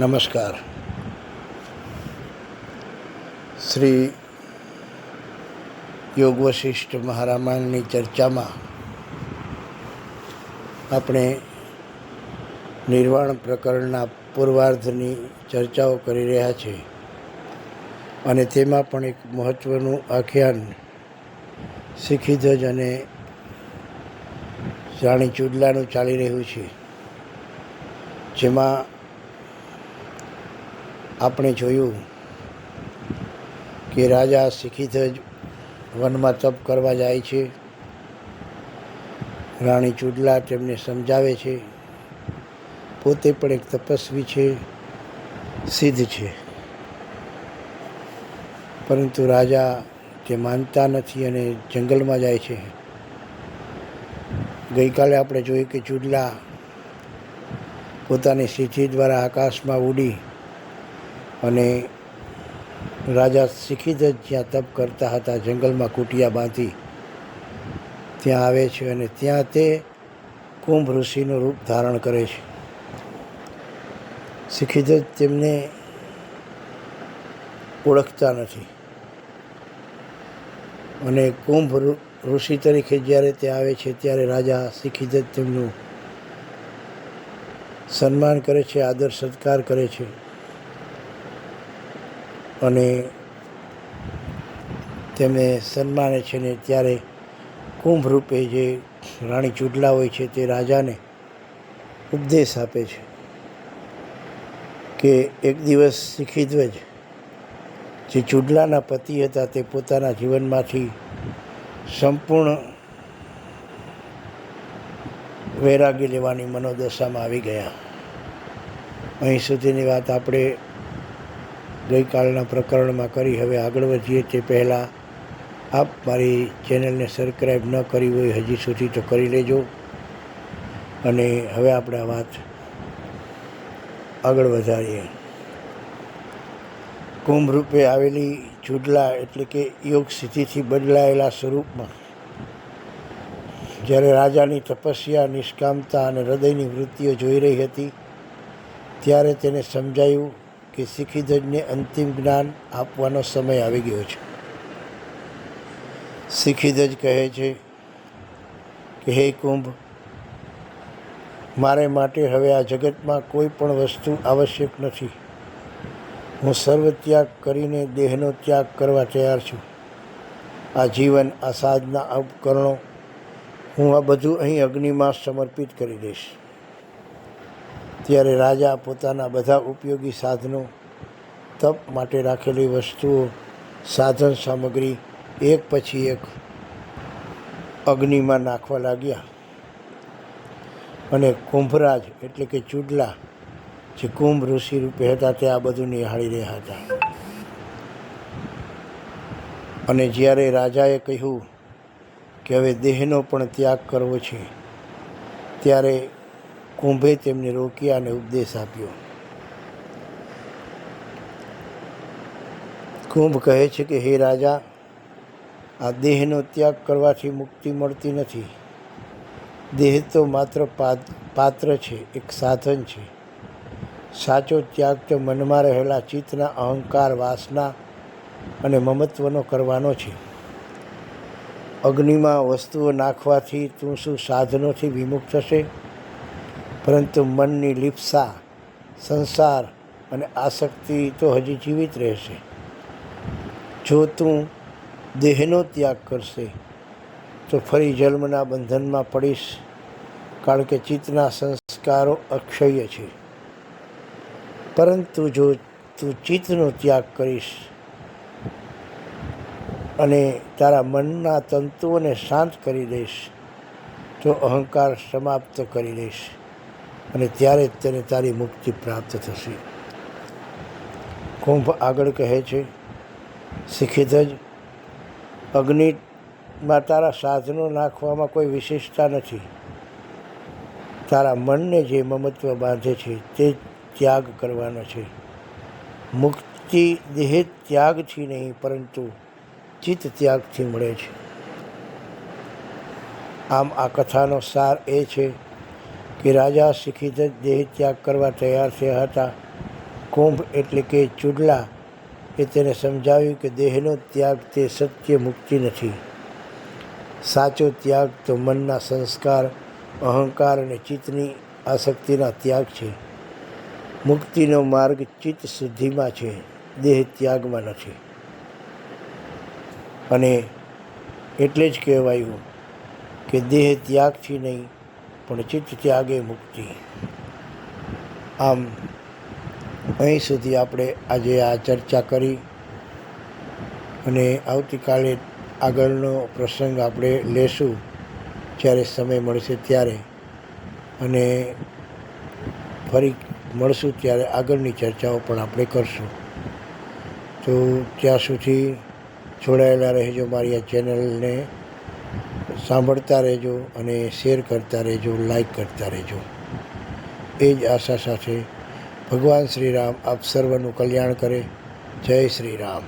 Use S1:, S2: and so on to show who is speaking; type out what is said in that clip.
S1: નમસ્કાર. શ્રી યોગ વશિષ્ઠ મહારામાયણની ચર્ચામાં આપણે નિર્વાણ પ્રકરણના પૂર્વાર્ધની ચર્ચાઓ કરી રહ્યા છીએ અને તેમાં પણ એક મહત્ત્વનું આખ્યાન શીખીધ્વજ અને રાણી ચુડલાનું ચાલી રહ્યું છે. જેમાં આપણે જોયું કે રાજા શીખીધ્વજ વનમાં તપ કરવા જાય છે. રાણી ચુડલા તેમને સમજાવે છે. પોતે પણ એક તપસ્વી છે, સિદ્ધ છે. પરંતુ રાજા તે માનતા નથી અને જંગલમાં જાય છે. ગઈકાલે આપણે જોયું કે ચુડલા પોતાની સિદ્ધિ દ્વારા આકાશમાં ઉડી અને રાજા શીખીદ જ જ્યાં તપ કરતા હતા, જંગલમાં કુટિયા બાંધી ત્યાં આવે છે અને ત્યાં તે કુંભ ઋષિનું રૂપ ધારણ કરે છે. શીખીદ જ તેમને ઓળખતા નથી. અને કુંભ ઋષિ તરીકે જ્યારે તે આવે છે, ત્યારે રાજા શીખીદ જ તેમનું સન્માન કરે છે, આદર સત્કાર કરે છે. અને તેમને સન્માને છે ને ત્યારે કુંભ રૂપે જે રાણી ચૂડલા હોય છે તે રાજાને ઉપદેશ આપે છે કે એક દિવસ શીખીધ્વજ. જે ચૂડલાના પતિ હતા તે પોતાના જીવનમાંથી સંપૂર્ણ વૈરાગી લેવાની મનોદશામાં આવી ગયા. અહીં સુધીની વાત આપણે ગઈકાલના પ્રકરણમાં કરી, હવે આગળ વધીએ તે પહેલાં આપ મારી ચેનલને સબસ્ક્રાઈબ ન કરી હોય, હજી સુધી તો કરી લેજો. અને હવે આપણે વાત આગળ વધારીએ. કુંભ રૂપે આવેલી ચૂડલા એટલે કે યોગ સ્થિતિથી બદલાયેલા સ્વરૂપમાં, જ્યારે રાજાની તપસ્યા, નિષ્કામતા અને હૃદયની વૃત્તિઓ જોઈ રહી હતી, ત્યારે તેને સમજાયું કે શિખીધજને અંતિમ જ્ઞાન આપવાનો સમય આવી ગયો છે. શિખીધજ કહે છે કે, હે કુંભ, મારે માટે હવે આ જગતમાં કોઈ પણ વસ્તુ આવશ્યક નથી. હું સર્વ ત્યાગ કરીને દેહનો ત્યાગ કરવા તૈયાર છું. આ જીવન, આ સાધના ઉપકરણો હું આ બધું અહીં અગ્નિમાં સમર્પિત કરી દઈશ. ત્યારે રાજા પોતાના બધા ઉપયોગી સાધનો તપ માટે રાખેલી વસ્તુઓ, સાધન સામગ્રી એક પછી એક અગ્નિમાં નાખવા લાગ્યા. અને કુંભરાજ એટલે કે ચૂડલા જે કુંભ ઋષિ રૂપે હતા તે આ બધું નિહાળી રહ્યા હતા. અને જ્યારે રાજાએ કહ્યું કે હવે દેહનો પણ ત્યાગ કરવો છે, ત્યારે કુંભે તેમને રોક્યા અને ઉપદેશ આપ્યો. કુંભ કહે છે કે, હે રાજા, આ દેહનો ત્યાગ કરવાથી મુક્તિ મળતી નથી. દેહ તો માત્ર પાત- પાત્ર છે, એક સાધન છે. સાચો ત્યાગ તો મનમાં રહેલા ચિત્તના અહંકાર, વાસના અને મમત્વનો કરવાનો છે. અગ્નિમાં વસ્તુઓ નાખવાથી તું શું સાધનોથી વિમુખ થશે પરંતુ મનની લિપ્સા, સંસાર અને આસક્તિ તો હજી જીવિત રહેશે. જો તું દેહનો ત્યાગ કરશે, તો ફરી જન્મના બંધનમાં પડીશ, કારણ કે ચિત્તના સંસ્કારો અક્ષય છે. પરંતુ જો તું ચિત્તનો ત્યાગ કરીશ અને તારા મનના તંતુઓને શાંત કરી દઈશ, તો અહંકાર સમાપ્ત કરી દઈશ. અને ત્યારે જ તેને તારી મુક્તિ પ્રાપ્ત થશે. કુંભ આગળ કહે છે શિખિત જ અગ્નિમાં તારા સાધનો નાખવામાં કોઈ વિશેષતા નથી. તારા મનને જે મમત્વ બાંધે છે તે ત્યાગ કરવાનો છે. મુક્તિ દેહ ત્યાગથી નહીં, પરંતુ ચિત્ત ત્યાગથી મળે છે. આમ આ કથાનો સાર એ છે કે રાજા શિખિત દેહ ત્યાગ કરવા તૈયાર થયા હતા. કુંભ એટલે કે ચૂડલા એ તેને સમજાવ્યું કે દેહનો ત્યાગ તે સત્ય મુક્તિ નથી. સાચો ત્યાગ તો મનના સંસ્કાર, અહંકાર અને ચિત્તની આસક્તિના ત્યાગ છે. મુક્તિનો માર્ગ ચિત્ત શુદ્ધિમાં છે, દેહ ત્યાગમાં નથી. અને એટલે જ કહેવાયું કે દેહ ત્યાગથી નહીં પણ ચિત્ત ત્યાગે મુક્તિ. આમ, અહીં સુધી આપણે આજે આ ચર્ચા કરી અને આવતીકાલે આગળનો પ્રસંગ આપણે લેશું જ્યારે સમય મળશે ત્યારે. અને ફરી મળશું ત્યારે આગળની ચર્ચાઓ પણ આપણે કરશું. તો ત્યાં સુધી જોડાયેલા રહેજો મારી આ ચેનલને. સાંભળતા રહેજો અને શેર કરતા રહેજો લાઈક કરતા રહેજો. એ જ આશા સાથે ભગવાન શ્રી રામ આપ સર્વનું કલ્યાણ કરે. જય શ્રી રામ.